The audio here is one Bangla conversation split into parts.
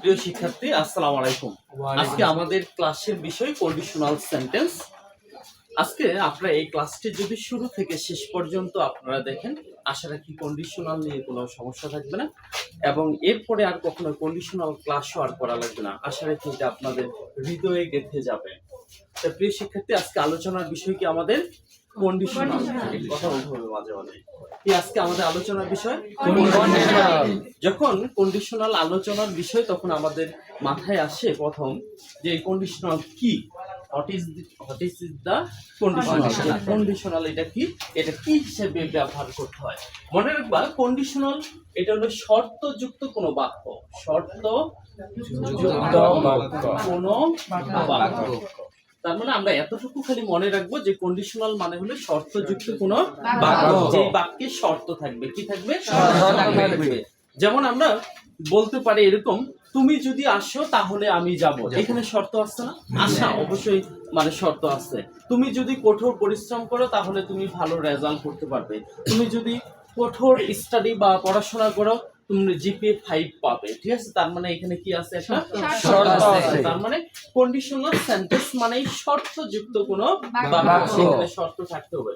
প্রিয় শিক্ষার্থী আসসালামু আলাইকুম। আজকে আমাদের ক্লাসের বিষয় কন্ডিশনাল সেন্টেন্স আজকে আপনারা এই ক্লাসটি যদি শুরু থেকে শেষ পর্যন্ত আপনারা দেখেন আশা রাখি কন্ডিশনাল নিয়ে কোনো সমস্যা থাকবে না। এবং এরপরে আর কখনো কন্ডিশনাল ক্লাসও আর করা লাগবে না। আশা রাখি এটা আপনাদের হৃদয়ে গেঁথে যাবে। তো প্রিয় শিক্ষার্থী আজকে আলোচনার বিষয় কি আমাদের? কন্ডিশনাল কথা বলতে হবে মাঝে মাঝে। কি আজকে আমাদের আলোচনার বিষয় যখন কন্ডিশনাল আলোচনার বিষয় তখন আমাদের মাথায় আসে প্রথম যে কন্ডিশনাল কি? What is what is the conditional conditional এটা কি? এটা কি হিসেবে ব্যবহার করতে হয়? মনে রাখবা কন্ডিশনাল এটা হলো শর্তযুক্ত কোনো বাক্য। শর্ত যুক্ত কোনো বাক্য। তার মানে আমরা এতটুকু খালি মনে রাখব যে কন্ডিশনাল মানে হলো শর্তযুক্ত কোনো বাক্য। যে বাক্যে শর্ত থাকবে। কি থাকবে? যেমন আমরা বলতে পারি এরকম তুমি যদি আসো তাহলে আমি যাব। এখানে শর্ত আসছে না? আশা অবশ্যই মানে শর্ত আছে তুমি যদি কঠোর পরিশ্রম করো তাহলে তুমি ভালো রেজাল্ট করতে পারবে। তুমি যদি কঠোর স্টাডি বা পড়াশোনা করো তুমি জিপিএ ফাইভ পাবে ঠিক আছে? তার মানে এখানে কি আছে একটা শর্ত আছে। তার মানে কন্ডিশনাল সেন্টেন্স মানে শর্তযুক্ত কোনো শর্ত থাকতে হবে।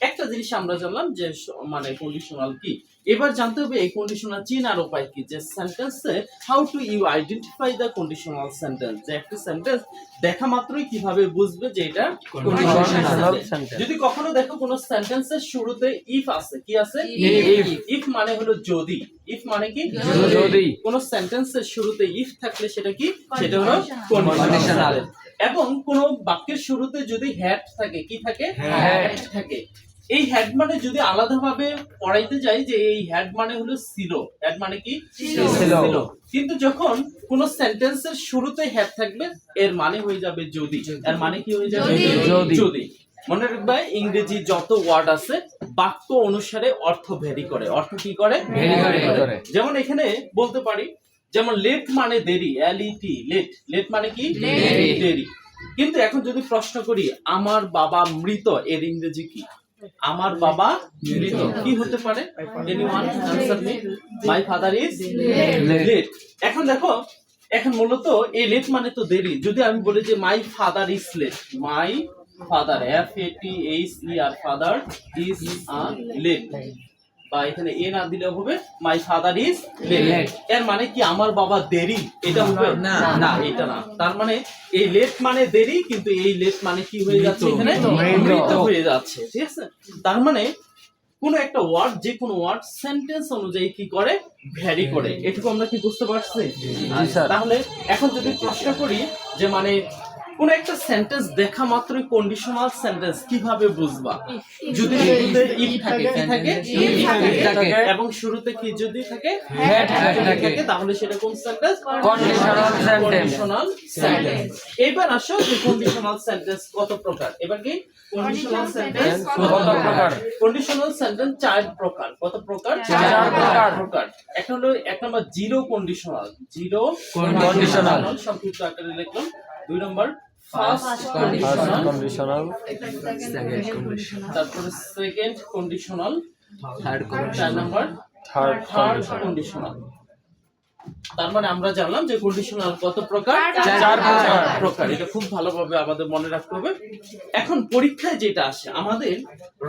একটা জিনিস আমরা জানলাম যে মানে কন্ডিশনাল কি? এবার জানতে হবে এই কন্ডিশনাল চিনার উপায় কি? যে সেন্টেন্সে how to you identify the conditional sentence যে একটা সেন্টেন্স দেখা মাত্রই কীভাবে বুঝবে যে এটা। যদি কখনো দেখো কোন সেন্টেন্সের শুরুতে ইফ আছে কি আছে. ইফ মানে হলো যদি। ইফ মানে কি? যদি। কোন সেন্টেন্সের শুরুতে ইফ থাকলে সেটা কি? সেটা হলো কন্ডিশনাল এবং কোন বাক্যের শুরুতে যদি হ্যাড থাকে কি থাকে? Had. থাকে। এই হ্যাড মানে যদি আলাদাভাবে পড়াইতে যাই যে এই হ্যাড মানে হলো ছিল হ্যাড মানে কি? ছিল। কিন্তু যখন কোন সেন্টেন্সের শুরুতে হ্যাড থাকবে এর মানে হয়ে যাবে যদি। এর মানে কি হয়ে যাবে? যদি। যদি। মনে রাখবে ইংরেজি যত ওয়ার্ড আছে বাক্য অনুসারে অর্থ ভেরি করে। অর্থ কি করে? যেমন এখানে বলতে পারি যেমন লেট মানে দেরি এল ই টি লেট লেট মানে কি। দেরি কিন্তু এখন যদি প্রশ্ন করি আমার বাবা মৃত এর ইংরেজি কি? আমার বাবা মৃত কি হতে পারে? মাই ফাদার ইজ লেট এখন দেখো, এখন মূলত এই লেট মানে তো দেরি। যদি আমি বলি যে my father is late my father F A T H E R father is R late বা এখানে এ না দিলেও হবে মাই ফাদার ইজ লেট এর মানে কি আমার বাবা দেরি? এটা হবে? না। না এটা না। তার মানে এই লেট মানে দেরি কিন্তু এই লেট মানে কি হয়ে যাচ্ছে এখানে? মৃত। হয়ে যাচ্ছে ঠিক আছে? তার মানে কোন একটা ওয়ার্ড যে কোনো ওয়ার্ড সেন্টেন্স অনুযায়ী কি করে? ভ্যারি করে। এটুকু আমরা কি বুঝতে পারছি। তাহলে এখন যদি প্রশ্ন করি যে মানে কোন একটা সেন্টেন্স দেখা মাত্রই কন্ডিশনাল সেন্টেন্স কীভাবে বুঝবা? যদি শুরুতে ইফ থাকে কি থাকে এবং শুরুতে কি যদি থাকে Had যদি থাকে। তাহলে সেটা কোন সেন্টেন্স কন্ডিশনাল সেন্টেন্স এবার আসো যে কন্ডিশনাল সেন্টেন্স কত প্রকার? এবার কি? কন্ডিশনাল সেন্টেন্স কত প্রকার? কন্ডিশনাল সেন্টেন্স চার প্রকার। কত প্রকার? চার প্রকার। প্রকার। একটা হলো এক নম্বর জিরো কন্ডিশনাল জিরো Conditional. সংক্ষিপ্ত আকারে লিখলাম দুই নম্বর ফার্স্ট কন্ডিশনাল কন্ডিশনাল তারপরে সেকেন্ড কন্ডিশনাল থার্ড চার নাম্বার থার্ড থার্ড কন্ডিশনাল তার মানে আমরা জানলাম যে কন্ডিশনাল কত প্রকার? চার প্রকার। এটা খুব ভালোভাবে আমাদের মনে রাখতে হবে। এখন পরীক্ষায় যেটা আসে আমাদের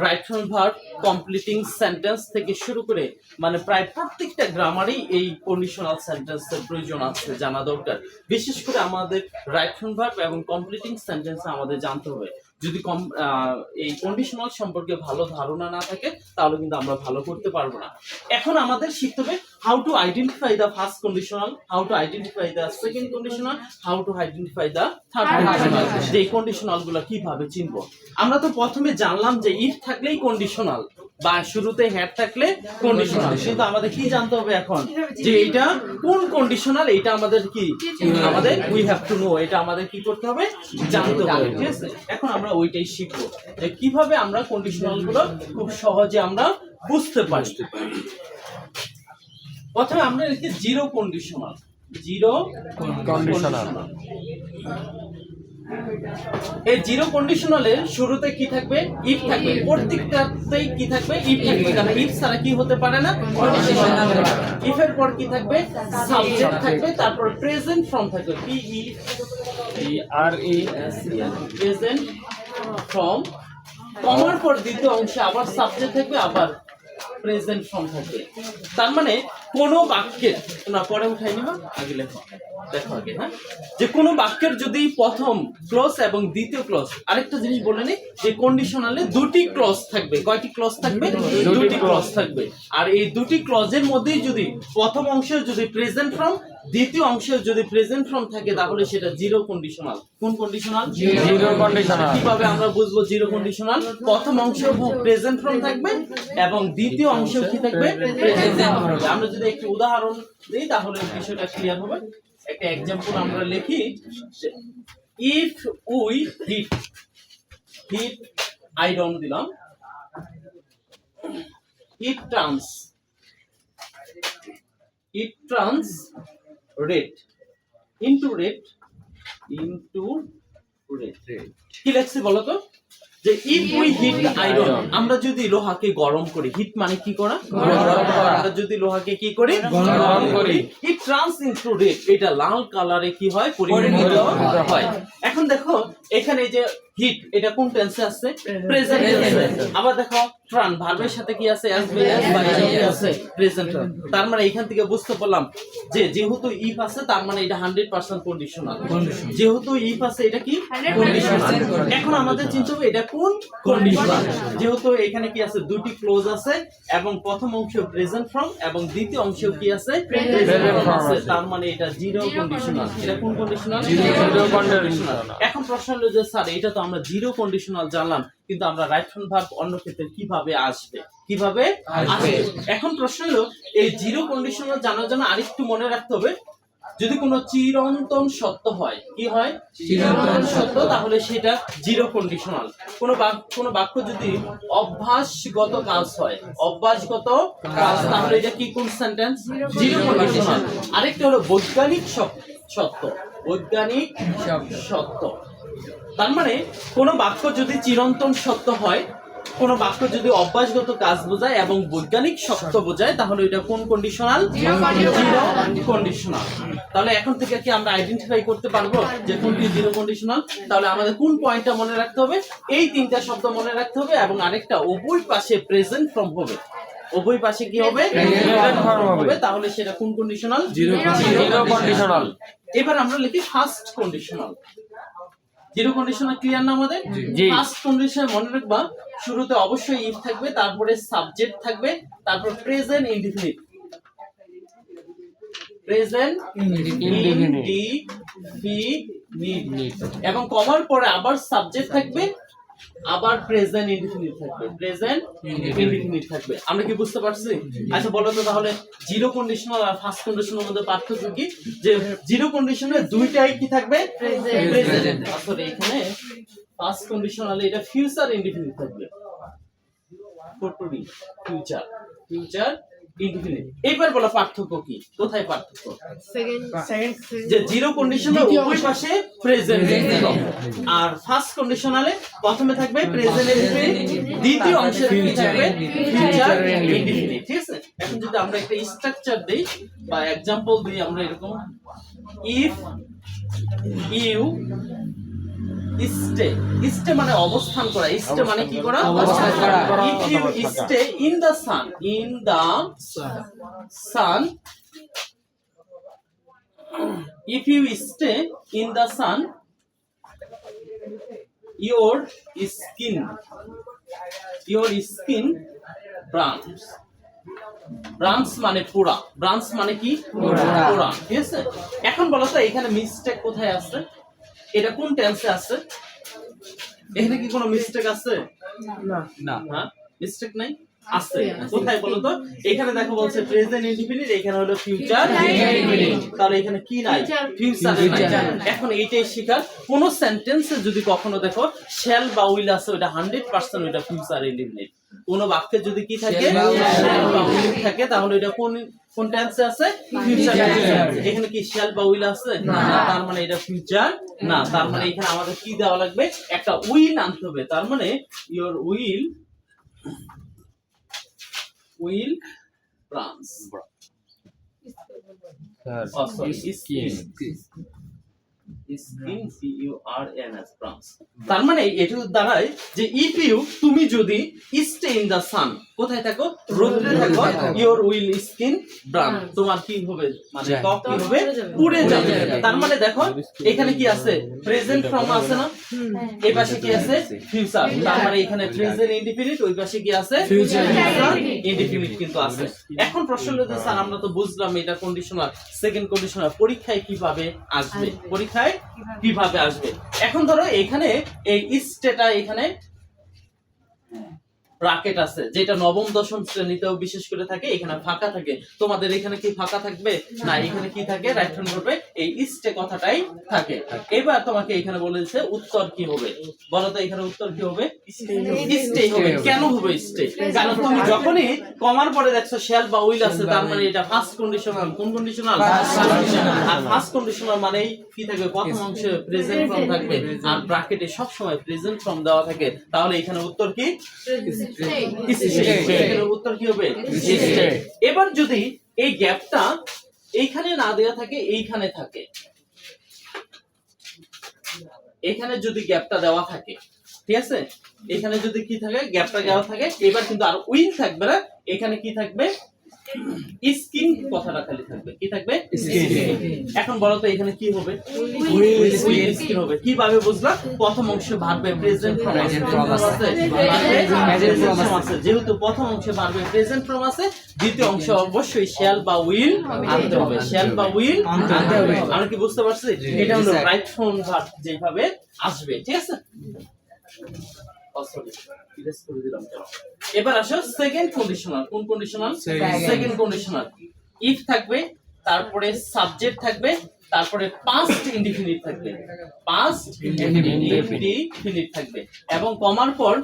right hand verb completing sentence থেকে শুরু করে মানে প্রায় প্রত্যেকটা গ্রামারেই এই কন্ডিশনাল সেন্টেন্সের প্রয়োজন আছে জানা দরকার। বিশেষ করে আমাদের রাইট হ্যান্ড ভার্ব এবং কমপ্লিটিং সেন্টেন্স আমাদের জানতে হবে। যদি কম এই কন্ডিশনাল সম্পর্কে ভালো ধারণা না থাকে তাহলে কিন্তু আমরা ভালো করতে পারব না। এখন আমাদের শিখতে হবে how to identify the first conditional how to identify the second conditional how to identify the third conditional যে কন্ডিশনালগুলো কীভাবে চিনবো? আমরা তো প্রথমে জানলাম যে ইফ থাকলেই কন্ডিশনাল বা শুরুতে হ্যাড থাকলে কন্ডিশনাল কিন্তু আমাদের কি জানতে হবে এখন? যে এটা কোন কন্ডিশনাল এটা আমাদের কি? আমাদের উই হ্যাভ টু নো এটা আমাদের কি করতে হবে? জানতে হবে। ঠিক আছে? এখন আমরা ওইটাই শিখব। যে কীভাবে আমরা কন্ডিশনালগুলো খুব সহজে আমরা বুঝতে পারি। প্রথমে আমরা লিখি জিরো কন্ডিশনাল জিরো Conditional. এই জিরো কন্ডিশনালের শুরুতে কি থাকবে? ইফ থাকবে। প্রত্যেকটাতেই কি থাকবে? ইফ থাকবে। কারণ ইফ ছাড়া কি হতে পারে না? ইফ এর পর কি থাকবে? সাবজেক্ট থাকবে। তারপর প্রেজেন্ট ফর্ম থাকবে। P E R E present form কমার পর দ্বিতীয় অংশে আবার সাবজেক্ট থাকবে, আবার প্রেজেন্ট ফর্ম থাকবে। তার মানে কোন বাক্যের না পরে উঠাই নিবা আগে লেখো দেখো আগে হ্যাঁ? যে কোনো বাক্যের যদি প্রথম ক্লস এবং দ্বিতীয় ক্লস আরেকটা জিনিস বলে নি যে কন্ডিশনালে দুটি ক্লস থাকবে। কয়টি ক্লস থাকবে? দুটি ক্লস। থাকবে। আর এই দুটি ক্লজের মধ্যেই যদি প্রথম অংশে যদি প্রেজেন্ট ফর্ম দ্বিতীয় অংশে যদি প্রেজেন্ট ফর্ম থাকে তাহলে সেটা জিরো কন্ডিশনাল কোন কন্ডিশনাল জিরো কন্ডিশনাল কীভাবে আমরা বুঝব জিরো কন্ডিশনাল প্রথম অংশ প্রেজেন্ট ফর্ম থাকবে এবং দ্বিতীয় অংশে কি থাকবে? প্রেজেন্ট ফর্ম আমরা যদি একটি উদাহরণ দিই তাহলে বিষয়টা ক্লিয়ার হবে। একটা এক্সাম্পল আমরা লিখি if we heat heat I iron দিলাম। It turns it turns red into red into red কি লেখছে বলো তো যে ইফ উই হিট আয়রন আমরা যদি লোহাকে গরম করি হিট মানে কি করা? আমরা যদি লোহাকে কি করি? গরম করি। হিট ট্রান্স ইনটু রেড এটা লাল কালারে কি হয়? পরিণত হয়। এখন দেখো এখানে যে হিট এটা কোন টেন্সে আছে প্রেজেন্ট টেন্সে আবার দেখো ট্রান ভার্বের সাথে কি আছে? আসবে আছে। প্রেজেন্ট তার মানে এখান থেকে বুঝতে পারলাম যে যেহেতু ইফ আছে তার মানে এটা হান্ড্রেড পার্সেন্ট কন্ডিশনাল যেহেতু ইফ আছে এটা কি? কন্ডিশনাল এখন আমাদের চিন্তা হবে এটা কোন কন্ডিশনাল যেহেতু এখানে কি আছে? দুটি ক্লোজ আছে এবং প্রথম অংশ প্রেজেন্ট ফর্ম এবং দ্বিতীয় অংশ কি আছে? প্রেজেন্ট আছে। তার মানে এটা জিরো কন্ডিশনাল এটা কোন কন্ডিশনাল Zero conditional। এখন প্রশ্ন হলো যে স্যার এটা তো আমরা জিরো কন্ডিশনাল জানলাম কিন্তু আমরা রাইট হ্যান্ড ভার্ব অন্য ক্ষেত্রে কীভাবে আসবে? কীভাবে আসবে। এখন প্রশ্ন হলো এই জিরো কন্ডিশনাল জানার জন্য আরেকটু মনে রাখতে হবে। যদি কোনো চিরন্তন সত্য হয় কি হয়? চিরন্তন সত্য। তাহলে সেটা জিরো কন্ডিশনাল কোনো বাক্য কোনো বাক্য যদি অভ্যাসগত কাজ হয় অভ্যাসগত কাজ তাহলে এটা কি কোন সেন্টেন্স জিরো কন্ডিশনাল আরেকটা হলো বৈজ্ঞানিক সত্য। বৈজ্ঞানিক সত্য। তার মানে কোনো বাক্য যদি চিরন্তন সত্য হয় কোনো বাক্য যদি অভ্যাসগত কাজ বোঝায় এবং বৈজ্ঞানিক সত্য বোঝায় তাহলে এটা কোন কন্ডিশনাল কন্ডিশনাল তাহলে এখন থেকে কি আমরা আইডেন্টিফাই করতে পারব যে কোনটি জিরো কন্ডিশনাল তাহলে আমাদের কোন পয়েন্টটা মনে রাখতে হবে? এই তিনটা শব্দ মনে রাখতে হবে এবং আরেকটা উভয় পাশে প্রেজেন্ট ফর্ম হবে। উভয় পাশে কি হবে? হবে। তাহলে সেটা কোন কন্ডিশনাল জিরো কন্ডিশনাল এবার আমরা লিখি first conditional zero conditional clear না আমাদের? ফার্স্ট কন্ডিশনে মনে রাখবা শুরুতে অবশ্যই ইফ থাকবে তারপরে সাবজেক্ট থাকবে তারপর প্রেজেন্ট ইনডিফিনিট প্রেজেন্ট। ইনডিফিনিট এবং কমার পরে আবার সাবজেক্ট থাকবে আবার প্রেজেন্ট ইনডিফিনিট থাকবে। প্রেজেন্ট ইনডিফিনিট থাকবে। আমরা কি বুঝতে পারছি আচ্ছা বলো তো তাহলে জিরো কন্ডিশনাল আর ফার্স্ট কন্ডিশনের মধ্যে পার্থক্য কি? যে জিরো কন্ডিশনে দুইটাই কি থাকবে? প্রেজেন্ট আসলে এখানে ফার্স্ট কন্ডিশনালে এটা ফিউচার ইনডিফিনিট থাকবে। ফিউচার ফিউচার ইনডিফিনিট এইবার বলো পার্থক্য কি? কোথায় পার্থক্য? যে জিরো কন্ডিশনাল উভয় পাশে প্রেজেন্ট আর ফার্স্ট কন্ডিশনালে প্রথমে থাকবে প্রেজেন্ট দ্বিতীয় অংশে থাকবে ফিউচার ঠিক আছে? এখন যদি আমরা একটা স্ট্রাকচার দেই বা এক্সাম্পল দিই আমরা এরকম ইফ ইউ স্টে স্টে মানে অবস্থান করা স্টে মানে কি করা? অবস্থান করা। If you stay in the sun in the sun if you stay in the sun your skin your skin burns burns মানে পোড়া। ব্রাঞ্চ মানে কি। পোড়া। ঠিক আছে? এখন বলো তো এখানে মিস্টেক কোথায় আছে এটা কোন টেন্সে আছে? এখানে কি কোনো মিস্টেক আছে? না। না মিস্টেক নাই? আছে। কোথায় বলো তো? এখানে দেখো বলছে প্রেজেন্ট ইনডিফিনিট এখানে হলো ফিউচার তাহলে এখানে কি নাই? ফিউচার এখন এইটাই শিকার কোন সেন্টেন্সে যদি কখনো দেখো শ্যাল বা উইল আছে ওটা হান্ড্রেড পার্সেন্ট ওটা ফিউচার ইনডিফিনিট কোন বাক্যে যদি কি থাকে? বা থাকে তাহলে এটা কোন কোন টেন্সে আছে? ফিউচার এখানে কি শ্যাল বা উইল আছে? না। তার মানে এটা ফিউচার না তার মানে এখানে আমাদের কি দেওয়া লাগবে? একটা উইল আনতে হবে। তার মানে your will will burns sorry, skin. Skin C U R N S burns তার মানে দাঁড়ায় যে ইফ ইউ তুমি যদি স্টে ইন দা সান কোথায় থাকো? রোদ্রে থাকো ইওর উইল স্কিন তোমার কি হবে? মানে ত্বক কি হবে? পুড়ে যাবে। তার মানে দেখো এখানে কি আছে? প্রেজেন্ট ফর্ম আছে না? এই পাশে কি আছে? ফিউচার তার মানে এখানে প্রেজেন্ট ইনডিফিনিট ওই পাশে কি আছে. ইনডিফিনিট কিন্তু আছে। এখন প্রশ্ন হলো স্যার আমরা তো বুঝলাম এটা কন্ডিশনাল সেকেন্ড কন্ডিশনাল পরীক্ষায় কীভাবে আসবে। পরীক্ষায় কীভাবে আসবে? এখন ধরো এখানে এই স্টেটা এখানে ব্রাকেট আছে যেটা নবম দশম শ্রেণীতেও বিশেষ করে থাকে এখানে ফাঁকা থাকে। তোমাদের এখানে কি ফাঁকা থাকবে? না এখানে কি থাকে? রাইট হ্যান্ড করবে এই ইস্টে কথাটাই থাকে। এবার তোমাকে এখানে বলেছে উত্তর কি হবে? বলো তো এখানে উত্তর কি হবে? স্টে হবে। কেন হবে স্টে কারণ তুমি যখনই কমার পরে দেখছ শেল বা উইল আছে তার মানে এটা ফার্স্ট কন্ডিশনাল কোন কন্ডিশনাল আর ফার্স্ট কন্ডিশনাল মানেই কি থাকবে? প্রথম অংশে প্রেজেন্ট ফর্ম থাকবে। আর ব্র্যাকেটে সব সময় প্রেজেন্ট ফর্ম দেওয়া থাকে। তাহলে এখানে উত্তর কি? উত্তর কি হবে? এবার যদি এই গ্যাপটা এইখানে না দেওয়া থাকে এইখানে থাকে। এখানে যদি গ্যাপটা দেওয়া থাকে ঠিক আছে? এখানে যদি কি থাকে গ্যাপটা দেওয়া থাকে এবার কিন্তু আর উইন থাকবে না। এখানে কি থাকবে? স্কিন কথাটা খালি থাকবে। কি থাকবে? এখন বলো তো এখানে কি হবে? স্কিন। হবে? কীভাবে বুঝলা প্রথম অংশে ভার্বে প্রেজেন্ট ফর্ম আছে। যেহেতু প্রথম অংশে ভার্বে প্রেজেন্ট ফর্ম আছে দ্বিতীয় অংশে অবশ্যই শ্যাল বা উইল আনতে হবে। শ্যাল বা উইল আনতে হবে। হবে। আমরা কি বুঝতে পারছি? এটা হলো রাইট ফর্ম ভার্ব যেভাবে আসবে ঠিক আছে? এবার আসো সেকেন্ড কন্ডিশনাল কোন কন্ডিশনাল সেকেন্ড কন্ডিশনাল ইফ থাকবে তারপরে সাবজেক্ট থাকবে তারপরে পাস্ট ইনডিফিনিট থাকবে। পাস্ট ইনডিফিনিট থাকবে। এবং কমার পর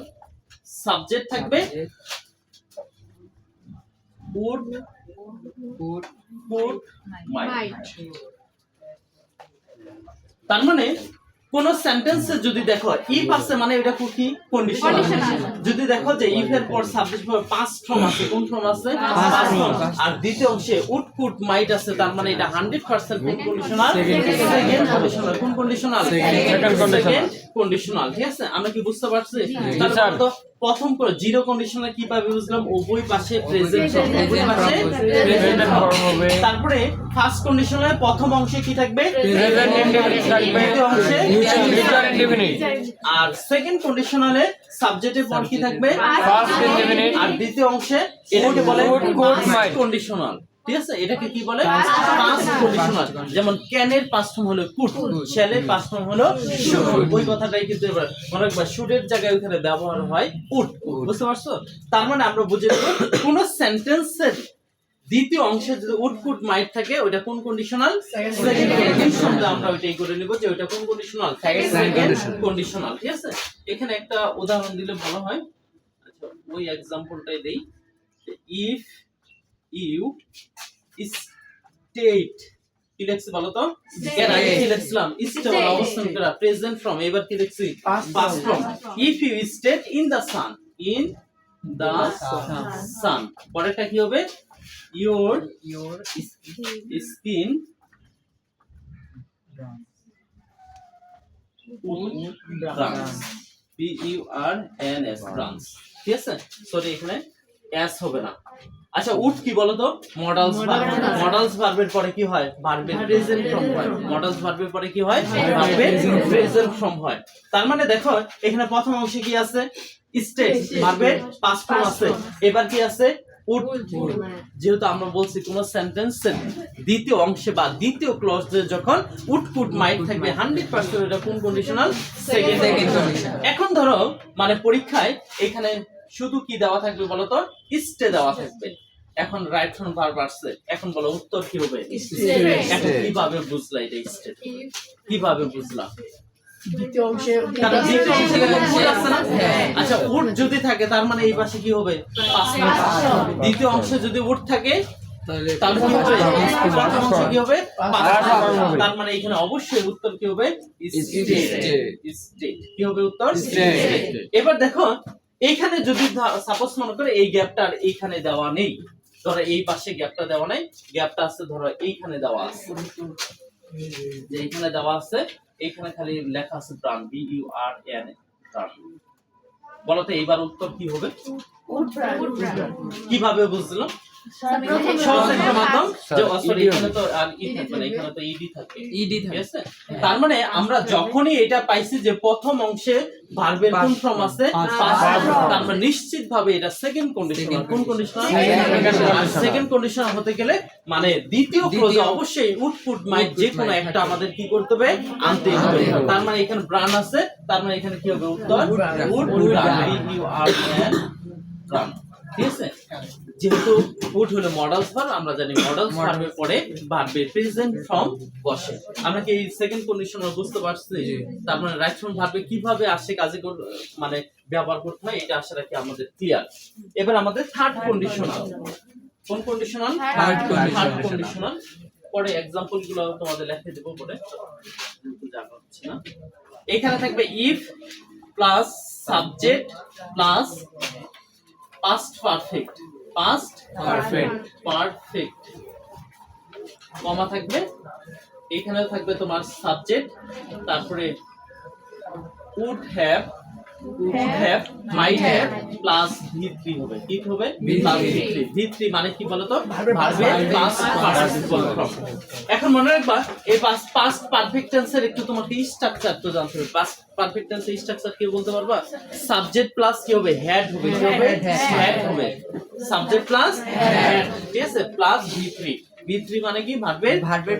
সাবজেক্ট থাকবে। Would Would. উড মাইট তার মানে কোন সেন্টেন্সে যদি দেখো ইফ আছে মানে এটা কি কন্ডিশন যদি দেখো যে ইফ এর পর সাবজেক্ট পর পাঁচ ফর্ম আছে কোন ফর্ম আছে? পাঁচ ফর্ম আর দ্বিতীয় অংশে উড কুড মাইট আছে তার মানে এটা 100% কোন কন্ডিশনাল সেকেন্ড কন্ডিশনাল কোন কন্ডিশনাল সেকেন্ড কন্ডিশনাল ঠিক আছে? আমরা কি বুঝতে পারছি? জি, তাহলে তো প্রথম করে জিরো কন্ডিশনার কীভাবে বুঝলাম? উভয় পাশে প্রেজেন্ট উভয় পাশে প্রেজেন্ট হবে। তারপরে ফার্স্ট কন্ডিশনে প্রথম অংশে কি থাকবে? প্রেজেন্ট ইনডিফিনিট থাকবে। দ্বিতীয় অংশে ফিউচার ইনডিফিনিট আর সেকেন্ড কন্ডিশনে সাবজেক্টের পর কি থাকবে? ফার্স্ট ইনডিফিনিট আর দ্বিতীয় অংশে এটাকে বলে কন্ডিশনাল ঠিক আছে? এটাকে কি বলে? পাস্ট কন্ডিশনাল যেমন ক্যানের পাস্ট হলো কুড শেলের পাস্ট হলো ওই কথাটাই কিন্তু এবার মনে রাখবা শুডের জায়গায় ওখানে ব্যবহার হয় উড বুঝতে পারছ? তার মানে আমরা বুঝে নেব কোন সেন্টেন্সের দ্বিতীয় অংশে যদি উড কুড মাইট থাকে ওটা কোন কন্ডিশনাল সেকেন্ড কন্ডিশনাল আমরা ওইটাই করে নিব যে ওটা কোন কন্ডিশনাল সেকেন্ড কন্ডিশনাল ঠিক আছে? এখানে একটা উদাহরণ দিলে ভালো হয়। আচ্ছা ওই এক্সাম্পলটাই দেই। If you stayed. কি লিখছি বলো তো? এর আগে কি লিখছিলাম? স্টেট। অবস্থান করা। প্রেজেন্ট ফ্রম এবার কি লিখছি? Past form if you stayed in the sun in the sun পরেরটা কি হবে? Your Your skin P U R N S burns ঠিক আছে? সরি এখানে এস হবে না। আচ্ছা উড কি বলো তো মডেলস মডেলস ভার্বের পরে কি হয়? ভার্বের প্রেজেন্ট ফর্ম হয়। মডেলস ভার্বের পরে কি হয়? ভার্বের প্রেজেন্ট ফর্ম হয়। তার মানে দেখো এখানে প্রথম অংশে কি আছে? স্টেট ভার্বের পাস্ট ফর্ম আছে। এবার কি আছে? উড যেহেতু আমরা বলছি কোন সেন্টেন্স দ্বিতীয় অংশে বা দ্বিতীয় ক্লজে যখন উড কুড মাইট থাকবে হান্ড্রেড পার্সেন্ট এটা কোন কন্ডিশনাল. এখন ধরো মানে পরীক্ষায় এখানে শুধু কি দেওয়া থাকবে বলো তো স্টে দেওয়া থাকবে। এখন রাইট ফ্রন্ট ভার্ব আসছে এখন বলো উত্তর কি হবে? এখন কীভাবে বুঝলা এটা স্টেট কীভাবে বুঝলা? দ্বিতীয় অংশে দ্বিতীয় অংশে উড আছে না? আচ্ছা উড যদি থাকে তার মানে এই পাশে কি হবে? দ্বিতীয় অংশে যদি উড থাকে তাহলে কি হবে? প্রথম অংশে কি হবে? তার মানে এখানে অবশ্যই উত্তর কি হবে? স্টেট স্টেট কি হবে উত্তর? এবার দেখো এইখানে যদি সাপোজ মনে করে এই গ্যাপটা এইখানে দেওয়া নেই। ধরো এই পাশে গ্যাপটা দেওয়া নাই গ্যাপটা আছে ধরো এইখানে দেওয়া আছে। যে এইখানে দেওয়া আছে এইখানে খালি লেখা আছে প্রাণ বি ইউ আর এন প্রাণ। বলো তো এইবার উত্তর কি হবে? কীভাবে বুঝলাম সহজ একটা মাধ্যম যে সরি এখানে তো আর ই থাকবে না এখানে তো ইডি থাকবে। ইডি ঠিক আছে? তার মানে আমরা যখনই এটা পাইছি যে প্রথম অংশে ভার্বের কোন ফর্ম আছে তার মানে নিশ্চিত ভাবে এটা সেকেন্ড কন্ডিশন কোন কন্ডিশন সেকেন্ড কন্ডিশন হতে গেলে মানে দ্বিতীয় ক্লোজে অবশ্যই উটপুট মাইট যে কোনো একটা আমাদের কি করতে হবে? আনতে হবে। তার মানে এখানে ব্রান আছে তার মানে এখানে কি হবে? উত্তর? উড আর ঠিক আছে? যেহেতু উড হলো মডেলস ভার্ব আমরা জানি মডেলস ভার্বের পরে ভার্বের প্রেজেন্ট ফর্ম বসে। আমরা কি এই সেকেন্ড কন্ডিশন বুঝতে পারছি? তার মানে রাইট ফর্ম ভার্বে কীভাবে আসে কাজে মানে ব্যবহার করতে হয় এটা আশা রাখি আমাদের ক্লিয়ার এবার আমাদের থার্ড কন্ডিশনাল কোন কন্ডিশনাল থার্ড. কন্ডিশনাল পরে এক্সাম্পলগুলো তোমাদের লিখে দেবো পরে। না। এখানে থাকবে if plus subject plus past perfect past Perfect. Perfect comma থাকবে। এখানেও থাকবে তোমার সাবজেক্ট তারপরে would have have might have plus ভি3 হবে। কি হবে প্লাস ভি3 ভি3 মানে কি বলতো? এখন মনে রাখবা এই পাস্ট পাস্ট পারফেক্ট টেন্সের একটু তোমাকে স্ট্রাকচার তো জানতে হবে। পাস্ট পারফেক্ট টেন্সের স্ট্রাকচার কি বলতে পারবা? সাবজেক্ট প্লাস কি হবে? হেড হবে। কি হবে? হেড হবে। সাবজেক্ট প্লাস হেড ঠিক আছে? প্লাস ভি3 ভি3 মানে কি? ভার্বের ভার্বের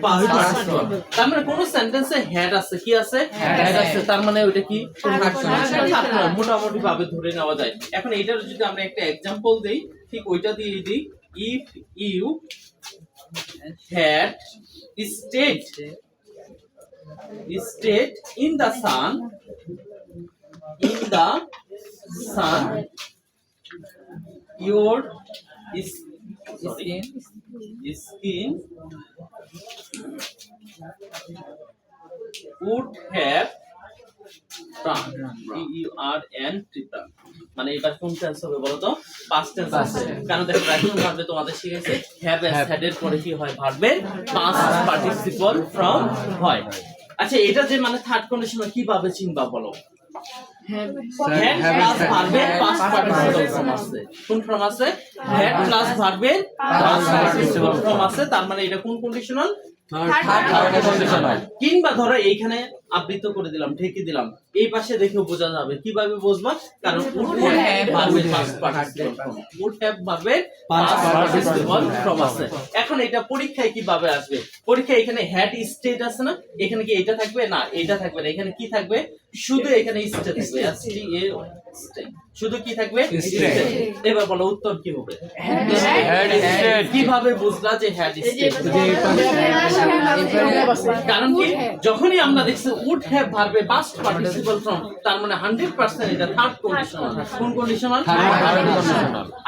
তার মানে কোন সেন্টেন্সে হেড আছে কি আছে? হেড আছে। তার মানে ওইটা কি? person, মোটামুটি ভাবে ধরে নেওয়া যায়। এখন এটার যদি আমরা একটা এক্সাম্পল দেই ঠিক ওইটা দিয়ে দিই। If you had stayed stayed in the sun in the sun your is sorry, skin. Would have run. E U R N run মানে এটা কোন টেন্স হবে বলো তো? পাস্ট টেন্স আছে কারণ দেখো রাইটিং ভার্বে তোমাদের শিখেছে হ্যাভ হ্যাড এর পরে কি হয়? ভার্বের পাস্ট পার্টিসিপল ফ্রম হয়। আচ্ছা এটা যে মানে থার্ড কন্ডিশন কীভাবে চিনবা বলো? তার মানে এটা কোন কন্ডিশনাল কিংবা ধরো এইখানে আবৃত করে দিলাম ঢেকে দিলাম এই পাশে দেখে বোঝা যাবে কীভাবে বুঝবা কারণ এখন এটা পরীক্ষায় কীভাবে আসবে? পরীক্ষায় এখানে হ্যাড স্টেট আছে না? এখানে কি এটা থাকবে? না এটা থাকবে না। এখানে কি থাকবে? শুধু এখানে স্টেট থাকবে। শুধু কি থাকবে। এবার বলো উত্তর কি হবে? কীভাবে বুঝলা যে হ্যাড কারণ কি? যখনই আমরা দেখছি উড হ্যাভ ভার্বে পাস্ট পার্টিসিপল ফর্ম তার মানে 100% এটা থার্ড কন্ডিশনাল কোন কন্ডিশনাল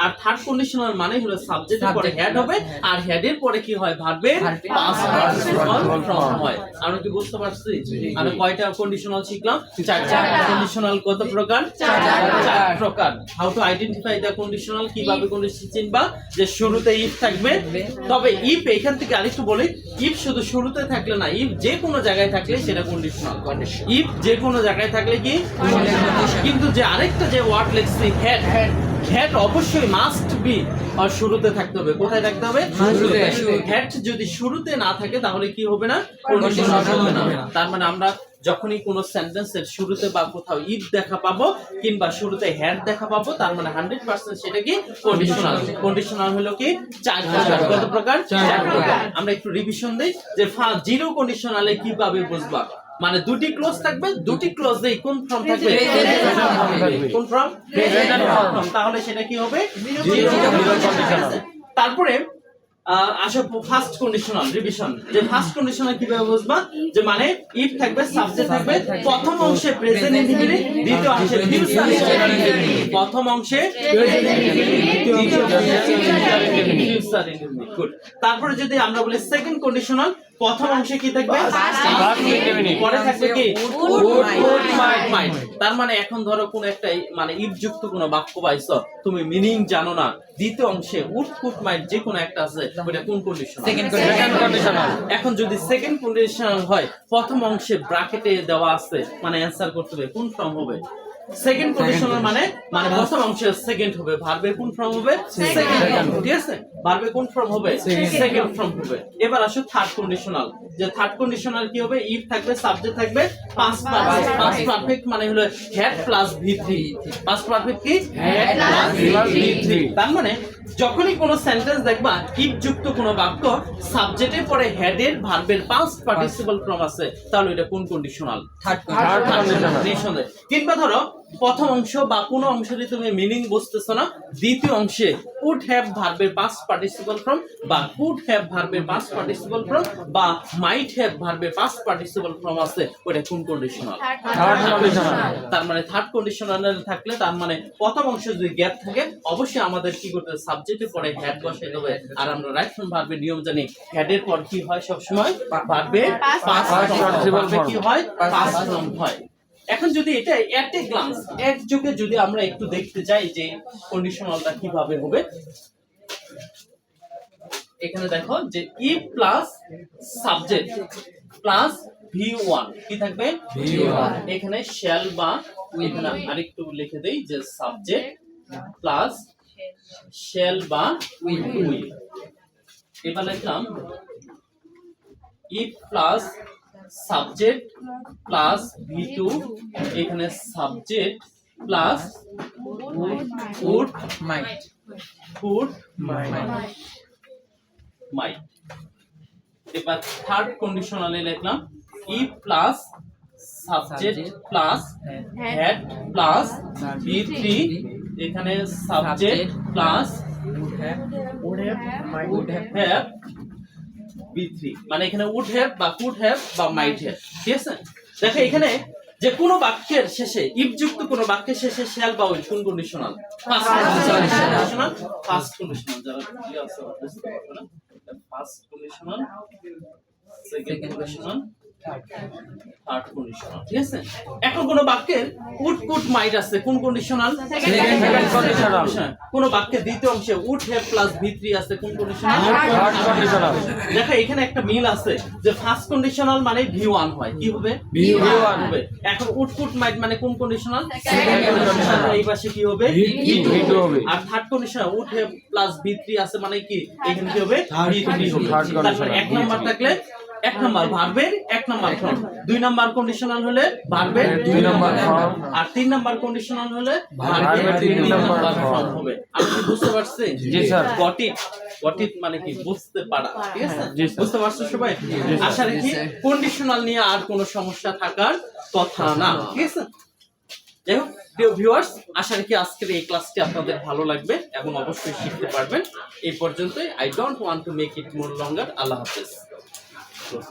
আর থার্ড কন্ডিশনাল মানে হলো সাবজেক্টের পরে হেড হবে আর হেডের পরে কি হয়? ভার্বে পাস্ট পার্টিসিপল ফর্ম হয়। আমরা কি বুঝতে পারছি? আমরা কয়টা কন্ডিশনাল শিখলাম? চারটা। কন্ডিশনাল কত প্রকার? চার প্রকার how to identify the conditional কীভাবে কন্ডিশন চিনবা যে শুরুতে ইফ থাকবে। তবে ইফ এখান থেকে আরেকটু বলি ইফ শুধু শুরুতে থাকলে না ইফ যে কোনো জায়গায় থাকলে সেটা কন্ডিশনাল ইফ যে কোনো জায়গায় থাকলে কি? কিন্তু যে আরেকটা যে ওয়ার্ড লিখছি হেড হেড অবশ্যই মাস্ট বি আর শুরুতে থাকতে হবে। কোথায় থাকতে হবে? শুরুতে। হেড যদি শুরুতে না থাকে তাহলে কি হবে না? কন্ডিশনাল হবে না। তার মানে আমরা যখনই কোনো সেন্টেন্সের শুরুতে বা কোথাও ইফ দেখা পাবো কিংবা শুরুতে হ্যাড দেখা পাবো তার মানে হান্ড্রেড পার্সেন্ট সেটা কি কন্ডিশনাল কন্ডিশনাল হলো কি? চার প্রকার। কত প্রকার? চার প্রকার। আমরা একটু রিভিশন দিই যে জিরো কন্ডিশনালে কীভাবে বুঝবা? মানে দুটি ক্লোজ থাকবে দুটি ক্লোজ দেই কোন ফর্ম থাকবে? কোন ফর্ম তাহলে সেটা কি হবে? তারপরে আসো ফার্স্ট কন্ডিশনাল রিভিশন যে ফার্স্ট কন্ডিশনাল কীভাবে বুঝবা? যে মানে ইফ থাকবে সাবজেক্ট থাকবে, প্রথম অংশে প্রেজেন্ট ইনডিফিনিট দ্বিতীয় অংশে ফিউচার প্রথম অংশে দ্বিতীয় ফিউচার ইনডিফিনিট গুড তারপরে যদি আমরা বলি সেকেন্ড কন্ডিশনাল প্রথম অংশে কি থাকবে? পরে থাকবে কি। তার মানে এখন ধরো কোন একটা মানে ইফ যুক্ত কোন বাক্য পাইছো তুমি মিনিং জানো না। দ্বিতীয় অংশে উড কুট মাইট যে কোনো একটা আছে ওটা কোন কন্ডিশন. এখন যদি সেকেন্ড কন্ডিশনাল হয় প্রথম অংশে ব্র্যাকেটে দেওয়া আছে মানে অ্যান্সার করতে হবে কোন ফর্ম হবে? সেকেন্ড কন্ডিশনাল মানে মানে প্রথম অংশে সেকেন্ড হবে। ভার্বের কোন ফর্ম হবে? সেকেন্ড ঠিক আছে? ভার্বের কোন ফর্ম হবে? সেকেন্ড ফর্ম হবে। এবার আসো থার্ড কন্ডিশনাল যে থার্ড কন্ডিশনাল কি হবে? ইফ থাকবে সাবজেক্ট থাকবে পাস্ট পারফেক্ট পাস্ট পারফেক্ট মানে হলো হ্যাড প্লাস ভি3 পাস্ট পারফেক্ট কি? হ্যাড প্লাস ভি3 তার মানে যখনই কোনো সেন্টেন্স দেখবা ইফ যুক্ত কোনো বাক্য সাবজেক্টের পরে হেডের ভার্বের পাস্ট পার্টিসিপল ফর্ম আছে তাহলে এটা কোন কন্ডিশনাল থার্ড. নিঃসন্দেহে কিংবা ধরো। প্রথম অংশ বা কোনো অংশে তুমি মিনিং বুঝতেছো না দ্বিতীয় অংশে কুড হ্যাভ ভার্বের পাস্ট পার্টিসিপল ফর্ম বা কুড হ্যাভ ভার্বের পাস্ট পার্টিসিপল ফ্রম বা মাইট হ্যাভ ভার্বের পাস্ট পার্টিসিপল ফর্ম আছে ওটা কোন কন্ডিশনাল. তার মানে থার্ড কন্ডিশনাল থাকলে তার মানে প্রথম অংশে যদি গ্যাপ থাকে অবশ্যই আমাদের কি করতে হবে? সাবজেক্টের পরে হ্যাড বসাই দেবে আর আমরা রাইট ফ্রম ভার্বের নিয়ম জানি হেডের পর কি হয় সব সময় ভার্বে পাস্ট ভার্বে কি হয়? পাস্ট ফর্ম হয়। এখন যদি এটা এট এ গ্লান্স এক যুগে যদি আমরা একটু দেখতে চাই যে কন্ডিশনালটা কীভাবে হবে এখানে দেখো যে E plus subject plus V one কি থাকবে? V1 এখানে শ্যাল বা এখানে আরেকটু লিখে দেই যে সাবজেক্ট প্লাস শ্যাল বা উইল এবার লিখলাম E plus subject plus V two এখানে subject plus would Might. Would Might. Might এবার থার্ড কন্ডিশনালে লিখলাম E plus subject plus had plus V three এখানে subject plus Would have. Would have V three মানে এখানে উড হ্যাভ বা কুড হ্যাভ বা মাইট হ্যাভ ঠিক আছে? দেখো এখানে যে কোনো বাক্যের শেষে ইফ যুক্ত কোনো বাক্যের শেষে শ্যাল বা উইল কোন conditional first conditional first conditional যারা first conditional second conditional third conditional ঠিক আছে? এখন কোন বাক্যের উড কুড মাইট আছে। কোন কন্ডিশনাল কোন বাক্যের দ্বিতীয় অংশে would have plus V three আছে। কোন কন্ডিশনাল দেখো এখানে একটা মিল আছে যে ফার্স্ট কন্ডিশনাল মানে ভি ওয়ান হয়। কি হবে? V1 হবে। এখন উটপুট মাইট মানে কোন কন্ডিশনাল এই পাশে কি হবে? V2 V2 হবে। আর third conditional would have plus V three আছে মানে কি? এখানে কি হবে? ভি থ্রি হবে। তারপর এক নাম্বার থাকলে এক নাম্বার ভার্বের এক নাম্বার ফর্ম। দুই নাম্বার কন্ডিশনাল হলে ভার্বের দুই নাম্বার form। আর তিন নাম্বার কন্ডিশনাল হলে ভার্বের তিন নাম্বার ফর্ম। হবে। আপনি বুঝতে পারছেন? জি, sir. Got it got it মানে কি বুঝতে পারা? ঠিক আছে? বুঝতে পারছ সবাই? আশা রাখি কন্ডিশনাল নিয়ে আর কোনো সমস্যা থাকার কথা না। ঠিক আছে? যাই হোক প্রিয় ভিউয়ার্স আশা রাখি আজকের এই ক্লাসটি আপনাদের ভালো লাগবে এবং অবশ্যই শিখতে পারবেন। এই পর্যন্তই। I don't want to make it more longer আল্লাহ হাফেজ। 就是。